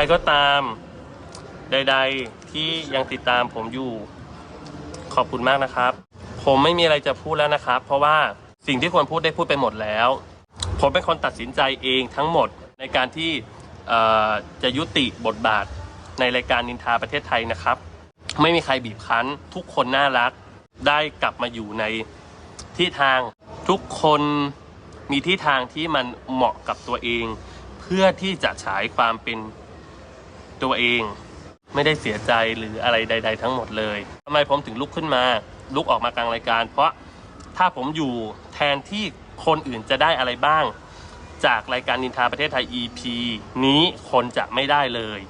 รก็ตามใด ๆ ที่ยังติดตามผมอยู่ ขอบคุณมากนะครับ ผมไม่มีอะไรจะพูดแล้วนะครับ เพราะว่าสิ่งที่ควรพูดได้พูดไปหมดแล้ว ผมเป็นคนตัดสินใจเองทั้งหมดในการที่จะยุติบทบาทในรายการนินทาประเทศไทยนะครับ ไม่มีใครบีบคั้น ทุกคนน่ารักได้กลับมาอยู่ในที่ทางทุกคนมีที่ทางที่มันเหมาะกับตัวเอง เพื่อที่จะฉายความเป็น ตัวเอง ไม่ได้เสียใจหรืออะไรใด ๆ ทั้งหมดเลยทำไมผมถึงลุกขึ้นมาลุกออกมากลางรายการ เพราะถ้าผมอยู่แทนที่คนอื่นจะได้อะไรบ้าง จากรายการนินทาประเทศไทย EP นี้คนจะไม่ได้เลย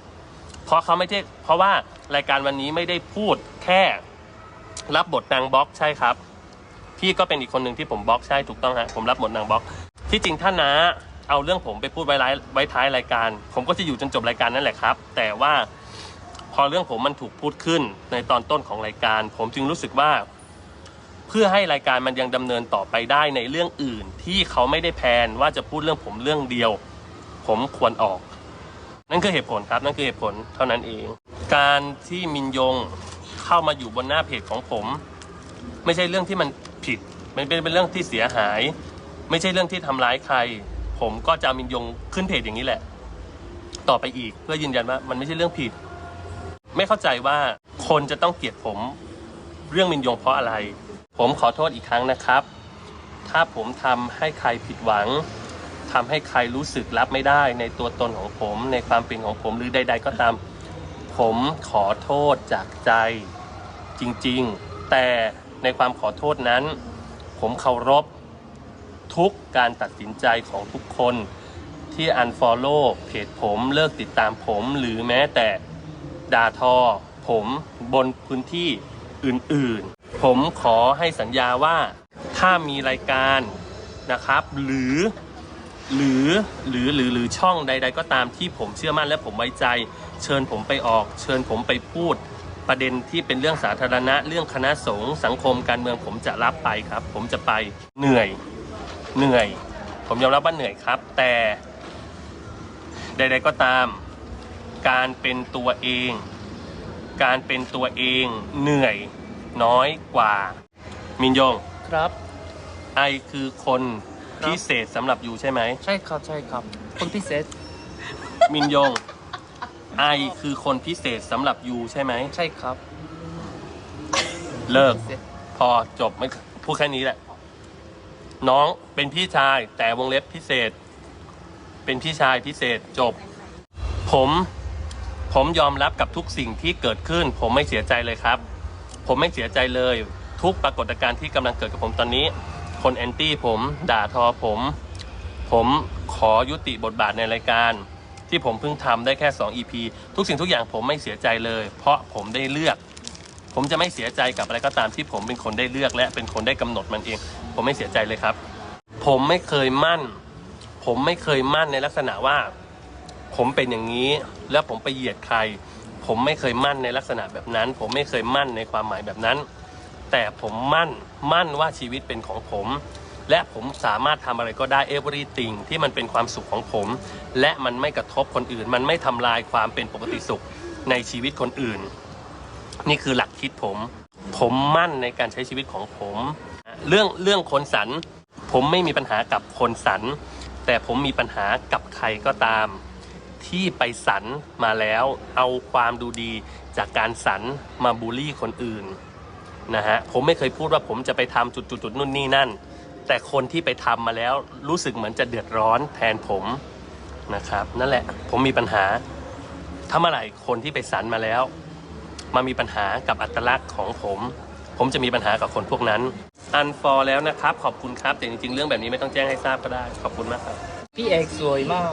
เพราะเขาไม่ใช่เพราะว่ารายการวันนี้ไม่ได้พูดแค่ รับบทนางบล็อกใช่ครับ พี่ก็เป็นอีกคนหนึ่งที่ผมบล็อกใช่ถูกต้องฮะผมรับบทนางบล็อก ที่จริงถ้านนะ เอาเรื่องผมไปพูดไว้ไว้ท้ายรายการ ผมก็จะอยู่จนจบรายการนั่นแหละครับ แต่ว่าพอเรื่องผมมันถูกพูดขึ้นในตอนต้นของรายการ ผมจึงรู้สึกว่า เพื่อให้รายการมันยังดำเนินต่อไปได้ในเรื่องอื่น ที่เขาไม่ได้แพลนว่าจะพูดเรื่องผมเรื่องเดียว ผมควรออก นั่นคือเหตุผลครับ นั่นคือเหตุผลเท่านั้นเอง การที่มินยงเข้ามาอยู่บนหน้าเพจของผม ไม่ใช่เรื่องที่มันผิด มันเป็นเป็นเรื่องที่เสียหาย ไม่ใช่เรื่องที่ทำร้ายใคร ผมก็จะมินยงขึ้นเพจอย่างนี้แหละ ต่อไปอีกเพื่อยืนยันว่ามันไม่ใช่เรื่องผิด ไม่เข้าใจว่าคนจะต้องเกลียดผมเรื่องมินยงเพราะอะไร ผมขอโทษอีกครั้งนะครับ ถ้าผมทำให้ใครผิดหวังทำให้ใครรู้สึกรับไม่ได้ในตัวตนของผม ในความเป็นของผมหรือใด ๆ ก็ตาม ผมขอโทษจากใจจริง ๆ แต่ในความขอโทษนั้น ผมเคารพ ทุกการตัดสินใจของทุกคนที่ unfollow เพจผมเลิกติดตามผม หรือแม้แต่ด่าทอ ผมบนพื้นที่อื่นๆ ผมขอให้สัญญาว่าถ้ามีรายการนะครับ หรือหรือหรือหรือหรือช่องใด ๆ ก็ตามที่ผมเชื่อมั่นและผมไว้ใจ เชิญผมไปออก เชิญผมไปพูด ประเด็นที่เป็นเรื่องสาธารณะ เรื่องคณะสงฆ์สังคมการเมืองผมจะรับไปครับ ผมจะไปเหนื่อย เหนื่อย ผมยอมรับว่าเหนื่อยครับ แต่ใด ๆ ก็ตาม การเป็นตัวเอง การเป็นตัวเองเหนื่อยน้อยกว่า มินยง ครับ ไอคือคนพิเศษสำหรับยูใช่ไหม ใช่ครับใช่ครับ คนพิเศษมินยง ไอคือคนพิเศษสำหรับยูใช่ไหม ใช่ครับเลิก พิเศษพอจบไม่พูดแค่นี้แหละ น้องเป็นพี่ชายแต่วงเล็บพิเศษ เป็นพี่ชายพิเศษจบ ผม ผมยอมรับกับทุกสิ่งที่เกิดขึ้น ผมไม่เสียใจเลยครับ ผมไม่เสียใจเลย ทุกปรากฏการณ์ที่กำลังเกิดกับผมตอนนี้ คนแอนตี้ผมด่าทอผม ผมขอยุติบทบาทในรายการ ที่ผมเพิ่งทำได้แค่ 2 EP ทุกสิ่งทุกอย่างผมไม่เสียใจเลย เพราะผมได้เลือก ผมจะไม่เสียใจกับอะไรก็ตามที่ผมเป็นคนได้เลือกและเป็นคนได้กำหนดมันเอง ผมไม่เสียใจเลยครับ ผมไม่เคยมั่น ผมไม่เคยมั่นในลักษณะว่า ผมเป็นอย่างนี้แล้วผมไปเหยียดใคร ผมไม่เคยมั่นในลักษณะแบบนั้น ผมไม่เคยมั่นในความหมายแบบนั้น แต่ผมมั่นมั่นว่าชีวิตเป็นของผม และผมสามารถทำอะไรก็ได้ everything ที่มันเป็นความสุขของผม และมันไม่กระทบคนอื่น มันไม่ทำลายความเป็นปกติสุขในชีวิตคนอื่น นี่คือหลักคิดผม ผมมั่นในการใช้ชีวิตของผม เรื่องเรื่องคนสัน ผมไม่มีปัญหากับคนสัน แต่ผมมีปัญหากับใครก็ตาม ที่ไปสันมาแล้วเอาความดูดีจากการสันมาบูลลี่คนอื่นนะฮะผมไม่เคยพูดว่าผมจะไปทำจุดๆนู่นนี่นั่น แต่คนที่ไปทำมาแล้วรู้สึกเหมือนจะเดือดร้อนแทนผมนะครับ นั่นแหละผมมีปัญหาถ้าเมื่อไหร่คนที่ไปสันมาแล้ว มามีปัญหากับอัตลักษณ์ของผม ผมจะมีปัญหากับคนพวกนั้น อันฟอร์แล้วนะครับ ขอบคุณครับ แต่จริงๆ เรื่องแบบนี้ไม่ต้องแจ้งให้ทราบก็ได้ ขอบคุณมากครับ พี่เอกสวยมาก